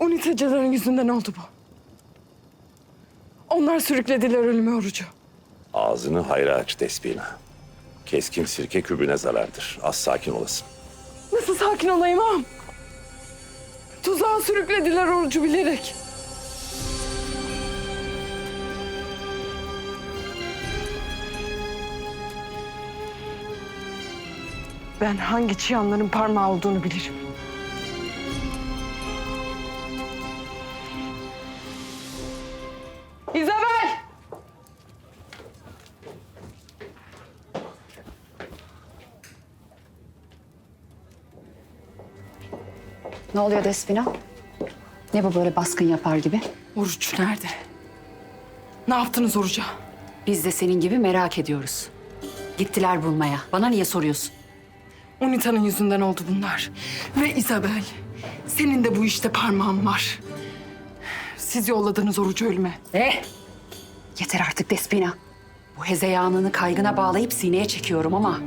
Unitacıların yüzünden oldu bu. Onlar sürüklediler ölüme orucu. Ağzını hayra aç Despina. Keskin sirke kübüne zarardır. Az sakin olasın. Nasıl sakin olayım ağam? Tuzağa sürüklediler orucu bilerek. Ben hangi çıyanların parmağı olduğunu bilirim. Ne oluyor Despina? Ne bu böyle baskın yapar gibi? Oruç nerede? Ne yaptınız oruca? Biz de senin gibi merak ediyoruz. Gittiler bulmaya. Bana niye soruyorsun? Unita'nın yüzünden oldu bunlar. Ve Isabel, senin de bu işte parmağın var. Siz yolladınız orucu ölüme. Eh! Yeter artık Despina. Bu hezeyanını kaygına bağlayıp sineye çekiyorum ama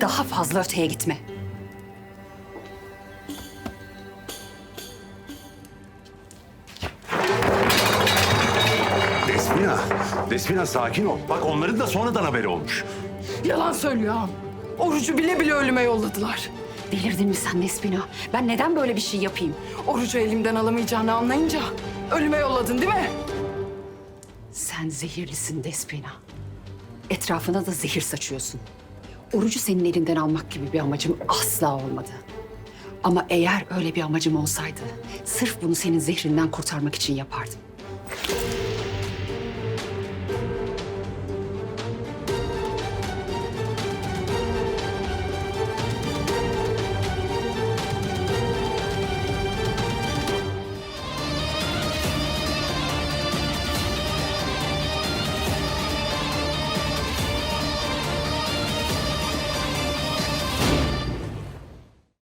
daha fazla öteye gitme. Despina, Despina sakin ol. Bak onların da sonradan haberi olmuş. Yalan söylüyor ağam. Orucu bile bile ölüme yolladılar. Delirdin mi sen Despina? Ben neden böyle bir şey yapayım? Orucu elimden alamayacağını anlayınca ölüme yolladın değil mi? Sen zehirlisin Despina. Etrafına da zehir saçıyorsun. Orucu senin elinden almak gibi bir amacım asla olmadı. Ama eğer öyle bir amacım olsaydı, sırf bunu senin zehrinden kurtarmak için yapardım.